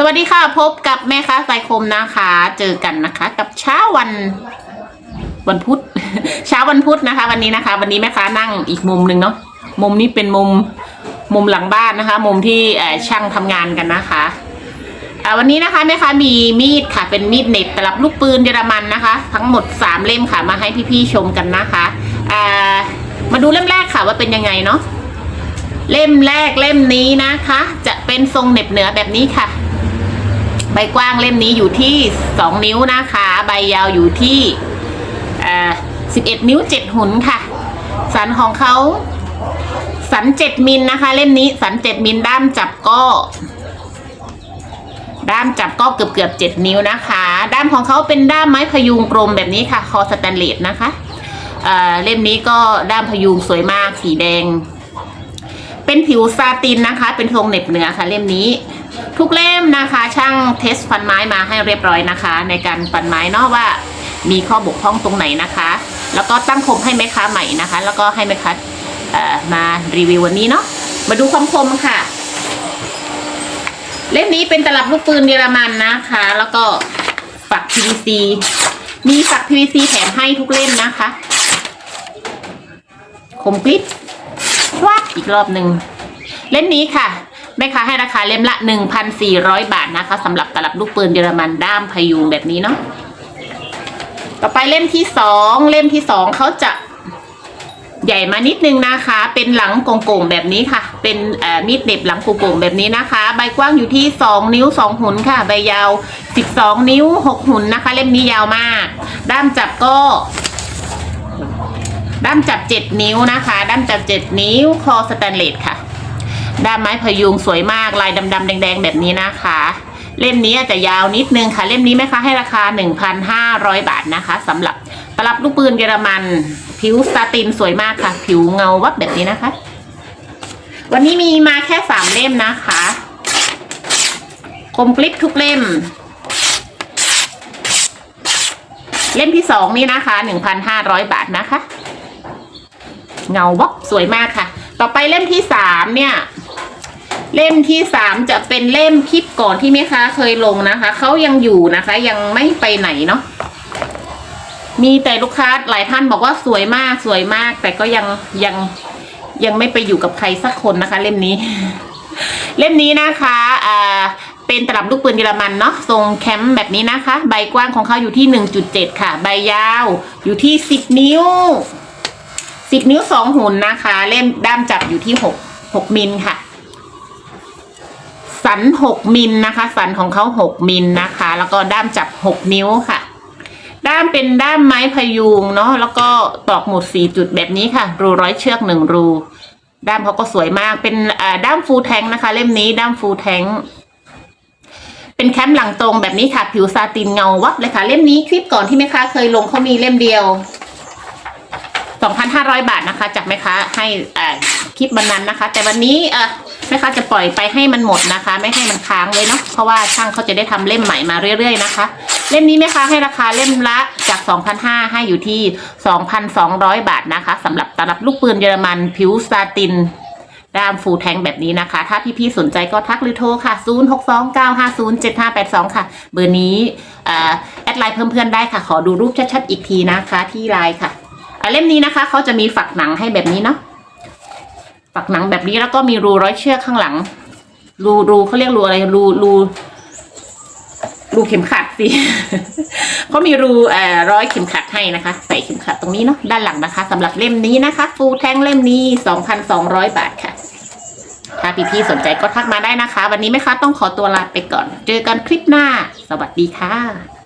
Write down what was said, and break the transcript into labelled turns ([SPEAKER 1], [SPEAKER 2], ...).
[SPEAKER 1] สวัสดีค่ะ พบกับแม่ค้าสายคมนะคะ เจอกันนะคะ กับเช้าวันวันพุธเช้าวันพุธนะคะ วันนี้นะคะ วันนี้แม่ค้านั่งอีกมุมหนึ่งเนาะมุมนี้เป็นมุมมุมหลังบ้านนะคะ มุมที่ช่างทำงานกันนะคะวันนี้นะคะแม่ค้ามีมีดค่ะ เป็นมีดเน็บตลับลูกปืนเยอรมันนะคะ ทั้งหมดสามเล่มค่ะมาให้พี่ๆชมกันนะคะมาดูเล่มแรกค่ะว่าเป็นยังไงเนาะเล่มแรกเล่มนี้นะคะ จะเป็นทรงเน็บเหนือแบบนี้ค่ะ ใบกว้างเล่มนี้อยู่ที่ 2 นิ้วนะคะ ใบยาวอยู่ที่อ่า11นิ้ว7หุนค่ะ สันของเขาสัน7มิลนะคะ เล่มนี้สัน7มิลด้ามจับก็ ด้ามจับก็เกือบเกือบๆ7นิ้วนะคะ ด้ามของเขาเป็นด้ามไม้พยุงกลมแบบนี้ค่ะ คอสแตนเลสนะคะเล่มนี้ก็ด้ามพยุงสวยมากสีแดง เป็นผิวซาตินนะคะ เป็นทรงเหน็บเหนือค่ะเล่มนี้ ทุกเล่มนะคะช่างเทสฟันไม้มาให้เรียบร้อยนะคะ ในการฟันไม้เนาะว่ามีข้อบกพร่องตรงไหนนะคะ แล้วก็ตั้งคมให้แม่ค้าใหม่นะคะ แล้วก็ให้แม่ค้าเอ่อมารีวิววันนี้เนาะมาดูความคมค่ะ เล่มนี้เป็นตลับลูกปืนเยอรมันนะคะ แล้วก็ฝัก PVC มีฝัก PVC แถมให้ทุกเล่มนะคะ คมกริบวัดอีกรอบหนึ่งเล่มนี้ค่ะ แม่ค้าให้ราคาเล่มละ 1,400 บาทนะคะสำหรับตลับลูกปืนเยอรมันด้ามพยุงแบบนี้เนาะต่อไปเล่มที่สองเล่มที่สองเขาจะใหญ่มานิดนึงนะคะ เป็นหลังโก่งๆแบบนี้ค่ะ เป็นมีดเหน็บหลังโก่งๆแบบนี้นะคะ ใบกว้างอยู่ที่ 2 นิ้ว 2 หุนค่ะ ใบยาว 12 นิ้ว 6 หุนนะคะ เล่มนี้ยาวมาก ด้ามจับก็ ด้ามจับเจ็ดนิ้วนะคะ ด้ามจับเจ็ดนิ้ว คอสแตนเลสค่ะ ด้ามไม้พยุงสวยมากลายดำๆแดง ๆ แบบนี้นะคะ เล่มนี้อาจจะยาวนิดนึงค่ะ เล่มนี้แม่ค้าให้ราคา 1,500 บาทนะคะสำหรับตลับลูกปืนเยอรมัน ผิวสตาตินสวยมากค่ะ ผิวเงาวับแบบนี้นะคะ วันนี้มีมาแค่สามเล่มนะคะคมกลิปทุกเล่ม เล่มที่สองนี่นะคะ1,500บาทนะคะ เงาวับสวยมากค่ะ ต่อไปเล่มที่สามเนี่ย เล่มที่สามจะเป็นเล่มคลิปก่อนที่แม่ค้าเคยลงนะคะ เขายังอยู่นะคะ ยังไม่ไปไหนเนาะ มีแต่ลูกค้าหลายท่านบอกว่าสวยมากสวยมาก แต่ก็ยังยังยังไม่ไปอยู่กับใครสักคนนะคะ เล่มนี้ เล่มนี้นะคะอ่าเป็นตลับลูกปืนเยอรมันเนาะทรงแคมป์แบบนี้นะคะ ใบกว้างของเขาอยู่ที่ 1.7 ค่ะ ใบยาวอยู่ที่ 10 นิ้ว 10 นิ้ว 2 หุ่นนะคะ เล่มด้ามจับอยู่ที่ 6 6มิลค่ะ สัน6มิลนะคะ สันของเขา6มิลนะคะ แล้วก็ด้ามจับ6นิ้วค่ะ ด้ามเป็นด้ามไม้พยุงเนาะแล้วก็ตอกหมุดสี่จุดแบบนี้ค่ะ รูร้อยเชือกหนึ่งรู ด้ามเขาก็สวยมากเป็นด้ามฟูลแทงนะคะ เล่มนี้ด้ามฟูลแทงเป็นแคมป์หลังตรงแบบนี้ค่ะ ผิวซาตินเงาวับเลยค่ะ เล่มนี้คลิปก่อนที่แม่ค้าเคยลงเขามีเล่มเดียว 2,500 บาทนะคะ จากแม่ค้าให้คลิปวันนั้นนะคะ แต่วันนี้เออ แม่ค้าจะปล่อยไปให้มันหมดนะคะ ไม่ให้มันค้างเลยเนาะเพราะว่าช่างเขาจะได้ทำเล่มใหม่มาเรื่อยๆนะคะ เล่มนี้แม่ค้าให้ราคาเล่มละจาก 2,500ให้อยู่ที่ 2,200 บาทนะคะสำหรับตลับลูกปืนเยอรมันผิวซาตินด้ามฟูแทงแบบนี้นะคะ ถ้าพี่ๆสนใจก็ทักหรือโทรค่ะ 0629507582 ค่ะ เบอร์นี้อแอดไลน์เพิ่มเพื่อนได้ค่ะ ขอดูรูปชัดๆอีกทีนะคะที่ไลน์ค่ะเล่มนี้นะคะเขาจะมีฝักหนังให้แบบนี้เนาะักหนังแบบนี้แล้วก็มีรูร้อยเชือกข้างหลัง รูรูเขาเรียกรูอะไรรูรูรูเข็มขัดสิเขามีรูเอ่อร้อยเข็มขัดให้นะคะ ใส่เข็มขัดตรงนี้เนาะด้านหลังนะคะสำหรับเล่มนี้นะคะ ฟูแท่งเล่มนี้2,200บาทค่ะ ถ้าพี่ๆสนใจก็ทักมาได้นะคะ วันนี้แม่ค้าต้องขอตัวลาไปก่อน เจอกันคลิปหน้า สวัสดีค่ะ